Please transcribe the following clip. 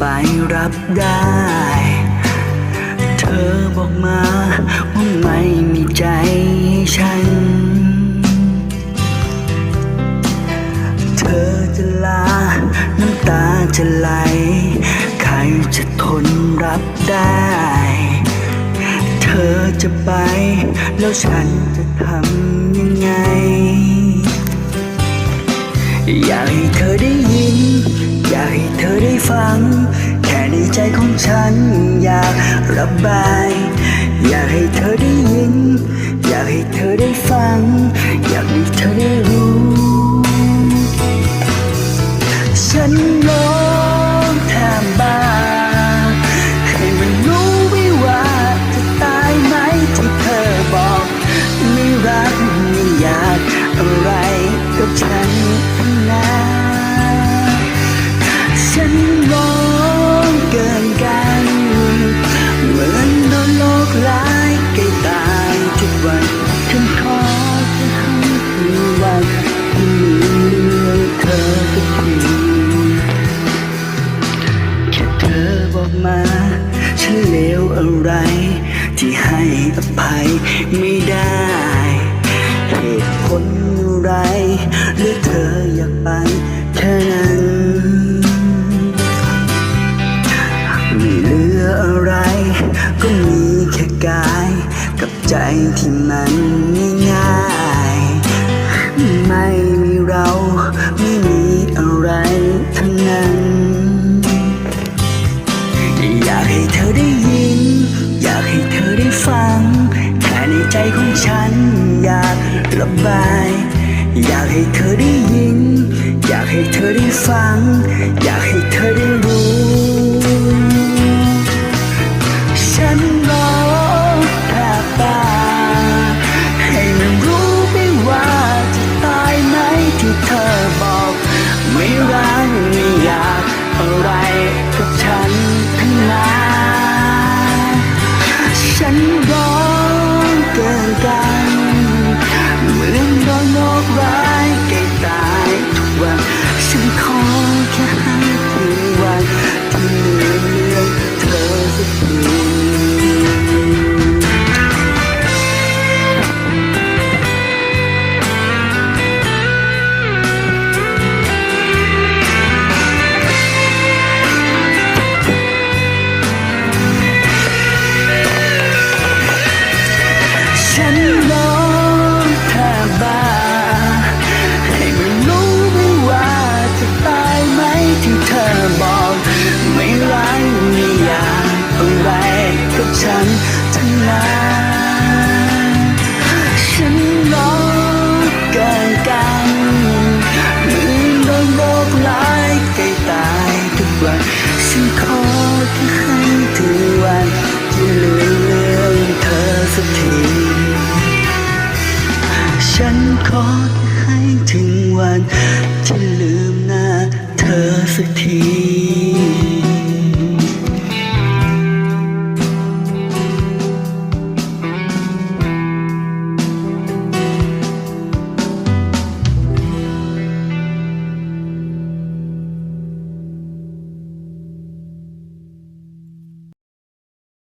ไม่รับได้ เธอบอกมาว่าไม่มีใจให้ฉัน เธอจะลา น้ำตาจะไหล ใครจะทนรับได้ เธอจะไป แล้วฉันจะทำยังไง อยากให้เธอได้ยิน อยากให้เธอได้ฟัง ใจของฉันอยากระบาย อยากให้เธอได้ยิน อยากให้เธอได้ฟัง อยากให้เธอได้รู้ ฉันร้องแทบบ้าให้มันรู้ไว้ว่าจะตายไหมที่เธอบอก ไม่รักไม่อยากอะไรกับฉัน หลายใกล้ตายทุกวันฉันขอจะทำทุกวันที่มีเรื่องเธอสักทีแค่เธอบอกมา ฉันเลวอะไร ที่ให้อภัย ที่มันง่ายๆไม่มีเราไม่มีอะไรทั้งนั้น อยากให้เธอได้ยิน อยากให้เธอได้ฟังแค่ในใจของฉันอยากระบาย อยากให้เธอได้ยิน อยากให้เธอได้ฟัง อยากให้ วันที่ลืมหน้าเธอสักที